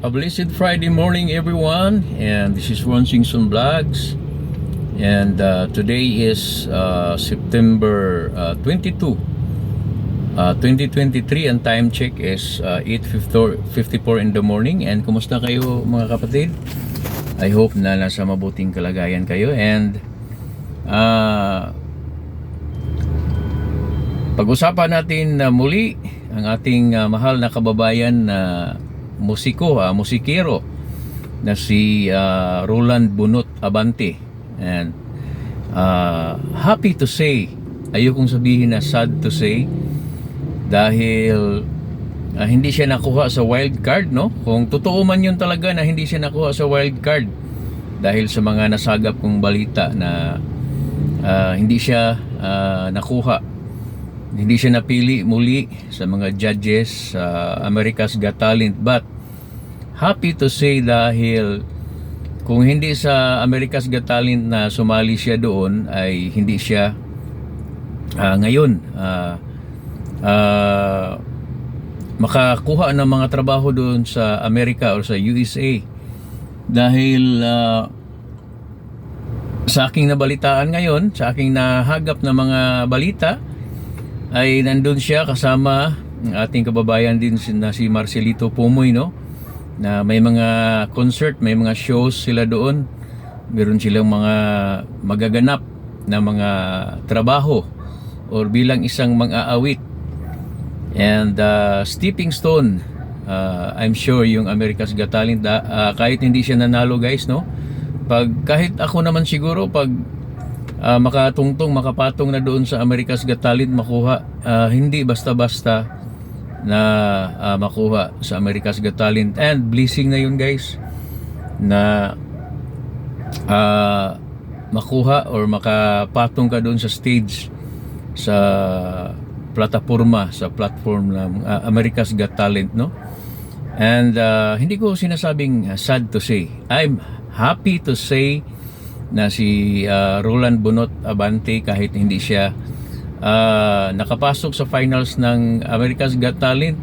A blessed Friday morning, everyone, and this is Ron Singson Vlogs. And uh, today is uh, September uh, 22, uh, 2023, and time check is uh, 8.54 in the morning. And kumusta kayo mga kapatid? I hope na nasa mabuting kalagayan kayo. And uh, pag-usapan natin na muli ang ating uh, mahal na kababayan na musiko, uh, musikero na si uh, Roland Bunot Abante. And uh, happy to say, ayokong sabihin na sad to say dahil uh, hindi siya nakuha sa wild card, no? Kung totoo man yun talaga na hindi siya nakuha sa wild card dahil sa mga nasagap kong balita na uh, hindi siya uh, nakuha hindi siya napili muli sa mga judges sa America's Got Talent but happy to say dahil kung hindi sa America's Got Talent na sumali siya doon ay hindi siya ah, ngayon ah, ah, makakuha ng mga trabaho doon sa Amerika or sa USA dahil ah, sa aking nabalitaan ngayon, sa aking nahagap na mga balita, ay nandun siya kasama ang ating kababayan din na si Marcelito Pumoy, no? Na may mga concert, may mga shows sila doon. Meron silang mga magaganap na mga trabaho or bilang isang mang-aawit. And uh, Stepping Stone, uh, I'm sure yung America's Got Talent, uh, kahit hindi siya nanalo guys, no? Pag, kahit ako naman siguro, pag ah, makatungtong, makapatong na doon sa America's Got Talent makuha. Ah, hindi basta-basta na ah, makuha sa America's Got Talent. And blessing na yun guys na ah, makuha or makapatong ka doon sa stage sa plataforma sa platform ng ah, America's Got Talent no and ah, hindi ko sinasabing sad to say I'm happy to say na si ah, Roland Bunot Abante kahit hindi siya ah, nakapasok sa finals ng America's Got Talent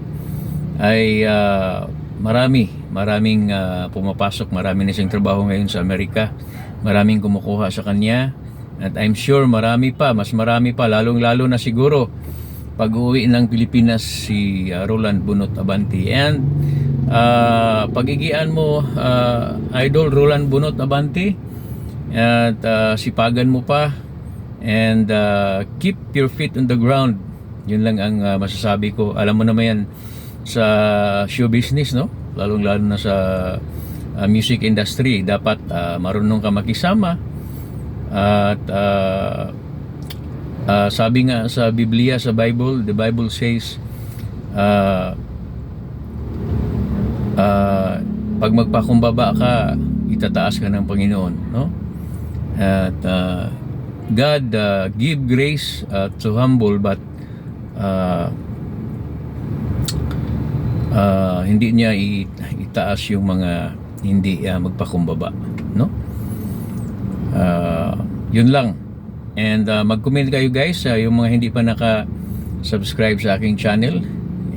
ay ah, marami maraming ah, pumapasok. Marami na siyang trabaho ngayon sa Amerika. Maraming kumukuha sa kanya. At I'm sure marami pa mas marami pa lalong lalo na siguro pag uwi ng Pilipinas si ah, Roland Bunot Abante. And ah, pagigian mo ah, idol Roland Bunot Abante at ah, sipagan mo pa and ah, keep your feet on the ground. Yun lang ang ah, masasabi ko. Alam mo naman yan sa show business no? Lalong lalo na sa ah, music industry. Dapat ah, marunong ka makisama. At ah, ah, sabi nga sa Biblia sa Bible the Bible says ah, ah, pag magpakumbaba ka itataas ka ng Panginoon no at uh, God uh, give grace uh, to humble but uh, uh, hindi niya itaas yung mga hindi uh, magpakumbaba no? Uh, yun lang. And uh, mag-comment kayo guys uh, yung mga hindi pa naka subscribe sa aking channel.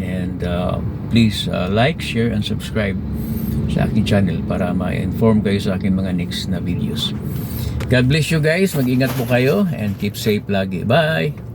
And uh, please uh, like, share and subscribe sa aking channel para ma-inform kayo sa aking mga next na videos God bless you guys. Mag-ingat po kayo and keep safe lagi. Bye!